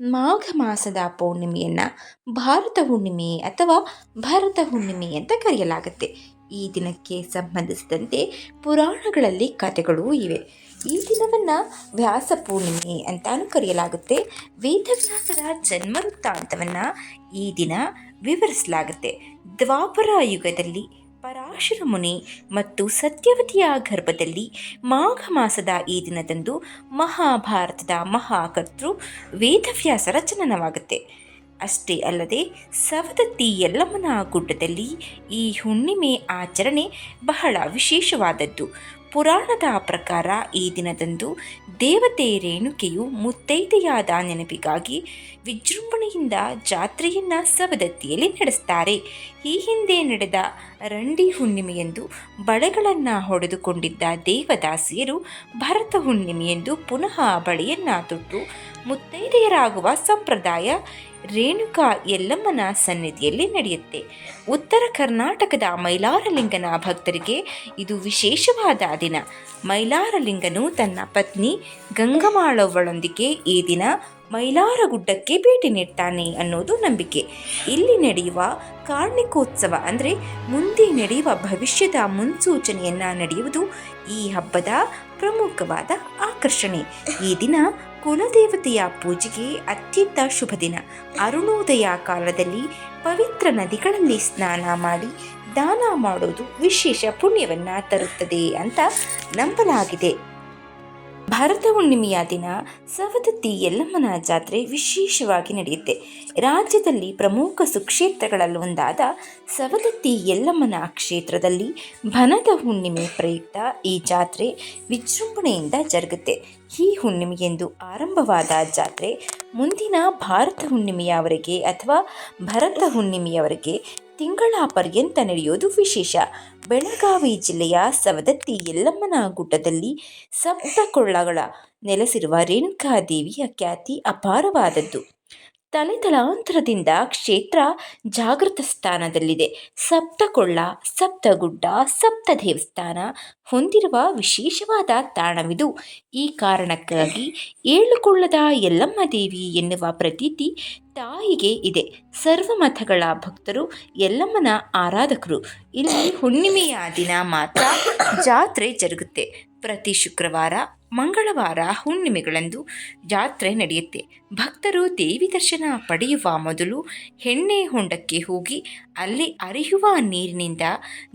ಮಾಘ ಮಾಸದ ಪೌರ್ಣಿಮೆಯನ್ನು ಭಾರತ ಹುಣ್ಣಿಮೆ ಅಥವಾ ಭರತ ಹುಣ್ಣಿಮೆ ಅಂತ ಕರೆಯಲಾಗುತ್ತೆ. ಈ ದಿನಕ್ಕೆ ಸಂಬಂಧಿಸಿದಂತೆ ಪುರಾಣಗಳಲ್ಲಿ ಕಥೆಗಳೂ ಇವೆ. ಈ ದಿನವನ್ನು ವ್ಯಾಸ ಪೂರ್ಣಿಮೆ ಅಂತಾನು ಕರೆಯಲಾಗುತ್ತೆ. ವೇದವ್ಯಾಸರ ಜನ್ಮ ವೃತ್ತಾಂತವನ್ನು ಈ ದಿನ ವಿವರಿಸಲಾಗುತ್ತೆ. ದ್ವಾಪರ ಯುಗದಲ್ಲಿ ಪರಾಶರ ಮುನಿ ಮತ್ತು ಸತ್ಯವತಿಯ ಗರ್ಭದಲ್ಲಿ ಮಾಘ ಮಾಸದ ಈ ದಿನದಂದು ಮಹಾಭಾರತದ ಮಹಾಕರ್ತೃ ವೇದವ್ಯಾಸ ರಚನನವಾಗುತ್ತೆ. ಅಷ್ಟೇ ಅಲ್ಲದೆ ಸವದತ್ತಿ ಯಲ್ಲಮ್ಮನ ಗುಡ್ಡದಲ್ಲಿ ಈ ಹುಣ್ಣಿಮೆ ಆಚರಣೆ ಬಹಳ ವಿಶೇಷವಾದದ್ದು. ಪುರಾಣದ ಪ್ರಕಾರ ಈ ದಿನದಂದು ದೇವತೆ ರೇಣುಕೆಯು ಮುತ್ತೈದೆಯಾದ ನೆನಪಿಗಾಗಿ ವಿಜೃಂಭಣೆಯಿಂದ ಜಾತ್ರೆಯನ್ನು ಸವದತ್ತಿಯಲ್ಲಿ ನಡೆಸ್ತಾರೆ. ಈ ಹಿಂದೆ ನಡೆದ ರಂಡಿ ಹುಣ್ಣಿಮೆಯೆಂದು ಬಳೆಗಳನ್ನು ಹೊಡೆದುಕೊಂಡಿದ್ದ ದೇವದಾಸಿಯರು ಭರತ ಹುಣ್ಣಿಮೆಯೆಂದು ಪುನಃ ಬಳೆಯನ್ನು ತೊಟ್ಟು ಮುತ್ತೈದೆಯರಾಗುವ ಸಂಪ್ರದಾಯ ರೇಣುಕಾ ಯಲ್ಲಮ್ಮನ ಸನ್ನಿಧಿಯಲ್ಲಿ ನಡೆಯುತ್ತೆ. ಉತ್ತರ ಕರ್ನಾಟಕದ ಮೈಲಾರಲಿಂಗನ ಭಕ್ತರಿಗೆ ಇದು ವಿಶೇಷವಾದ ದಿನ. ಮೈಲಾರಲಿಂಗನು ತನ್ನ ಪತ್ನಿ ಗಂಗಮಾಳವಳೊಂದಿಗೆ ಈ ದಿನ ಮೈಲಾರ ಗುಡ್ಡಕ್ಕೆ ಭೇಟಿ ನೀಡ್ತಾನೆ ಅನ್ನೋದು ನಂಬಿಕೆ. ಇಲ್ಲಿ ನಡೆಯುವ ಕಾರ್ಣಿಕೋತ್ಸವ ಅಂದರೆ ಮುಂದೆ ನಡೆಯುವ ಭವಿಷ್ಯದ ಮುನ್ಸೂಚನೆಯನ್ನು ನಡೆಯುವುದು ಈ ಹಬ್ಬದ ಪ್ರಮುಖವಾದ ಆಕರ್ಷಣೆ. ಈ ದಿನ ಕುಲದೇವತೆಯ ಪೂಜೆಗೆ ಅತ್ಯಂತ ಶುಭ ದಿನ. ಅರುಣೋದಯ ಕಾಲದಲ್ಲಿ ಪವಿತ್ರ ನದಿಗಳಲ್ಲಿ ಸ್ನಾನ ಮಾಡಿ ದಾನ ಮಾಡೋದು ವಿಶೇಷ ಪುಣ್ಯವನ್ನು ತರುತ್ತದೆ ಅಂತ ನಂಬಲಾಗಿದೆ. ಭರತ ಹುಣ್ಣಿಮೆಯ ದಿನ ಸವದತ್ತಿ ಯಲ್ಲಮ್ಮನ ಜಾತ್ರೆ ವಿಶೇಷವಾಗಿ ನಡೆಯುತ್ತೆ. ರಾಜ್ಯದಲ್ಲಿ ಪ್ರಮುಖ ಸುಕ್ಷೇತ್ರಗಳಲ್ಲಿ ಒಂದಾದ ಸವದತ್ತಿ ಯಲ್ಲಮ್ಮನ ಕ್ಷೇತ್ರದಲ್ಲಿ ಭನದ ಹುಣ್ಣಿಮೆ ಪ್ರಯುಕ್ತ ಈ ಜಾತ್ರೆ ವಿಜೃಂಭಣೆಯಿಂದ ಜರುಗುತ್ತೆ. ಈ ಹುಣ್ಣಿಮೆಯೆಂದು ಆರಂಭವಾದ ಜಾತ್ರೆ ಮುಂದಿನ ಭಾರತ ಹುಣ್ಣಿಮೆಯವರೆಗೆ ಅಥವಾ ಭರತ ಹುಣ್ಣಿಮೆಯವರೆಗೆ ತಿಂಗಳ ಪರ್ಯಂತ ನಡೆಯೋದು ವಿಶೇಷ. ಬೆಳಗಾವಿ ಜಿಲ್ಲೆಯ ಸವದತ್ತಿ ಯಲ್ಲಮ್ಮನ ಗುಡ್ಡದಲ್ಲಿ ಸಪ್ತಕೊಳ್ಳಗಳ ನೆಲೆಸಿರುವ ರೇಣುಕಾದೇವಿಯ ಖ್ಯಾತಿ ಅಪಾರವಾದದ್ದು. ತಲೆತಲಾಂತರದಿಂದ ಕ್ಷೇತ್ರ ಜಾಗೃತ ಸ್ಥಾನದಲ್ಲಿದೆ. ಸಪ್ತಕೊಳ್ಳ, ಸಪ್ತಗುಡ್ಡ, ಸಪ್ತ ದೇವಸ್ಥಾನ ಹೊಂದಿರುವ ವಿಶೇಷವಾದ ತಾಣವಿದು. ಈ ಕಾರಣಕ್ಕಾಗಿ ಏಳುಕೊಳ್ಳದ ಯಲ್ಲಮ್ಮ ದೇವಿ ಎನ್ನುವ ಪ್ರತೀತಿ ತಾಯಿಗೆ ಇದೆ. ಸರ್ವಮತಗಳ ಭಕ್ತರು ಯಲ್ಲಮ್ಮನ ಆರಾಧಕರು. ಇಲ್ಲಿ ಹುಣ್ಣಿಮೆಯ ದಿನ ಮಾತ್ರ ಜಾತ್ರೆ ಜರುಗುತ್ತೆ. ಪ್ರತಿ ಶುಕ್ರವಾರ, ಮಂಗಳವಾರ ಹುಣ್ಣಿಮೆಗಳಂದು ಜಾತ್ರೆ ನಡೆಯುತ್ತೆ. ಭಕ್ತರು ದೇವಿ ದರ್ಶನ ಪಡೆಯುವ ಮೊದಲು ಹೆಣ್ಣೆ ಹೊಂಡಕ್ಕೆ ಹೋಗಿ ಅಲ್ಲಿ ಅರಿಯುವ ನೀರಿನಿಂದ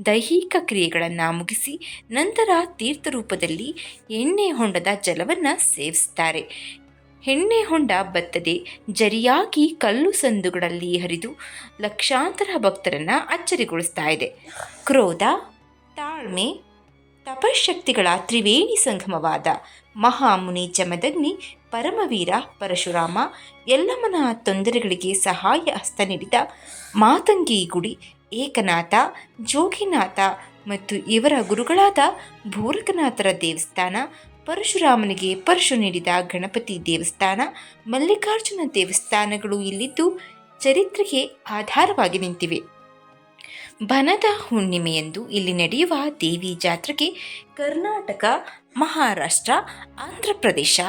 ದೈಹಿಕ ಕ್ರಿಯೆಗಳನ್ನು ಮುಗಿಸಿ ನಂತರ ತೀರ್ಥ ರೂಪದಲ್ಲಿ ಎಣ್ಣೆ ಹೊಂಡದ ಜಲವನ್ನು ಸೇವಿಸ್ತಾರೆ. ಎಣ್ಣೆ ಹೊಂಡ ಬತ್ತದೆ ಜರಿಯಾಗಿ ಕಲ್ಲು ಸಂದುಗಳಲ್ಲಿ ಹರಿದು ಲಕ್ಷಾಂತರ ಭಕ್ತರನ್ನು ಅಚ್ಚರಿಗೊಳಿಸ್ತಾ ಇದೆ. ಕ್ರೋಧ, ತಾಳ್ಮೆ ತಪಶಕ್ತಿಗಳ ತ್ರಿವೇಣಿ ಸಂಗಮವಾದ ಮಹಾಮುನಿ ಜಮದಗ್ನಿ ಪರಮವೀರ ಪರಶುರಾಮ ಎಲ್ಲಮ್ಮನ ತೊಂದರೆಗಳಿಗೆ ಸಹಾಯ ಹಸ್ತ ನೀಡಿದ ಮಾತಂಗಿ ಗುಡಿ, ಏಕನಾಥ, ಜೋಗಿನಾಥ ಮತ್ತು ಇವರ ಗುರುಗಳಾದ ಭೂರಕನಾಥರ ದೇವಸ್ಥಾನ, ಪರಶುರಾಮನಿಗೆ ಪರಶು ನೀಡಿದ ಗಣಪತಿ ದೇವಸ್ಥಾನ, ಮಲ್ಲಿಕಾರ್ಜುನ ದೇವಸ್ಥಾನಗಳು ಇಲ್ಲಿದ್ದು ಚರಿತ್ರೆಗೆ ಆಧಾರವಾಗಿ ನಿಂತಿವೆ. ಬನದ ಹುಣ್ಣಿಮೆಯಂದು ಇಲ್ಲಿ ನಡೆಯುವ ದೇವಿ ಜಾತ್ರೆಗೆ ಕರ್ನಾಟಕ, ಮಹಾರಾಷ್ಟ್ರ ಆಂಧ್ರ ಪ್ರದೇಶ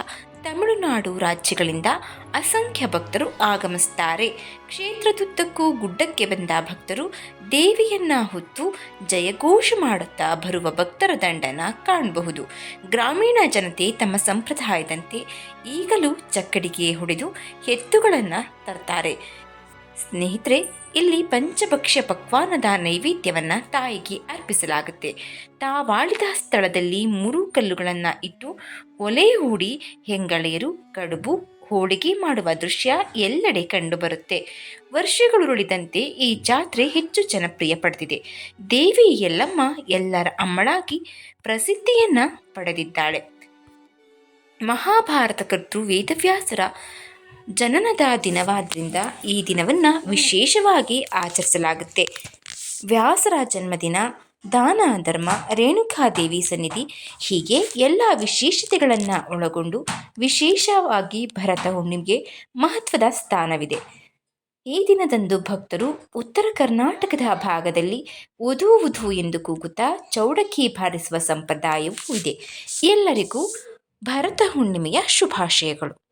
ತಮಿಳುನಾಡು ರಾಜ್ಯಗಳಿಂದ ಅಸಂಖ್ಯ ಭಕ್ತರು ಆಗಮಿಸುತ್ತಾರೆ ಕ್ಷೇತ್ರದುದ್ದಕ್ಕೂ ಗುಡ್ಡಕ್ಕೆ ಬಂದ ಭಕ್ತರು ದೇವಿಯನ್ನ ಹೊತ್ತು ಜಯಘೋಷ ಮಾಡುತ್ತಾ ಬರುವ ಭಕ್ತರ ದಂಡನ ಕಾಣಬಹುದು. ಗ್ರಾಮೀಣ ಜನತೆ ತಮ್ಮ ಸಂಪ್ರದಾಯದಂತೆ ಈಗಲೂ ಚಕ್ಕಡಿಗೆ ಹೊಡೆದು ಎತ್ತುಗಳನ್ನು ತರ್ತಾರೆ. ಸ್ನೇಹಿತರೆ, ಇಲ್ಲಿ ಪಂಚಭಕ್ಷ್ಯ ಪಕ್ವಾನದ ನೈವೇದ್ಯವನ್ನು ತಾಯಿಗೆ ಅರ್ಪಿಸಲಾಗುತ್ತೆ. ತಾವಾಳಿದ ಸ್ಥಳದಲ್ಲಿ ಮೂರು ಕಲ್ಲುಗಳನ್ನು ಇಟ್ಟು ಒಲೆ ಹೂಡಿ ಹೆಂಗಳೆಯರು ಕಡುಬು, ಹೋಳಿಗೆ ಮಾಡುವ ದೃಶ್ಯ ಎಲ್ಲೆಡೆ ಕಂಡುಬರುತ್ತೆ. ವರ್ಷಗಳುರುಳಿದಂತೆ ಈ ಜಾತ್ರೆ ಹೆಚ್ಚು ಜನಪ್ರಿಯ ಪಡೆದಿದೆ. ದೇವಿ ಎಲ್ಲಮ್ಮ ಎಲ್ಲರ ಅಮ್ಮಳಾಗಿ ಪ್ರಸಿದ್ಧಿಯನ್ನು ಪಡೆದಿದ್ದಾಳೆ. ಮಹಾಭಾರತ ಕರ್ತೃ ವೇದವ್ಯಾಸರ ಜನನದ ದಿನವಾದ್ದರಿಂದ ಈ ದಿನವನ್ನು ವಿಶೇಷವಾಗಿ ಆಚರಿಸಲಾಗುತ್ತೆ. ವ್ಯಾಸರ ಜನ್ಮದಿನ, ದಾನ, ಧರ್ಮ, ರೇಣುಕಾದೇವಿ ಸನ್ನಿಧಿ ಹೀಗೆ ಎಲ್ಲ ವಿಶೇಷತೆಗಳನ್ನು ಒಳಗೊಂಡು ವಿಶೇಷವಾಗಿ ಭರತ ಹುಣ್ಣಿಮೆಗೆ ಮಹತ್ವದ ಸ್ಥಾನವಿದೆ. ಈ ದಿನದಂದು ಭಕ್ತರು ಉತ್ತರ ಕರ್ನಾಟಕದ ಭಾಗದಲ್ಲಿ ಉದು ಉದು ಎಂದು ಕೂಗುತ್ತಾ ಚೌಡಕ್ಕಿ ಬಾರಿಸುವ ಸಂಪ್ರದಾಯವೂ ಇದೆ. ಎಲ್ಲರಿಗೂ ಭರತ ಹುಣ್ಣಿಮೆಯ ಶುಭಾಶಯಗಳು.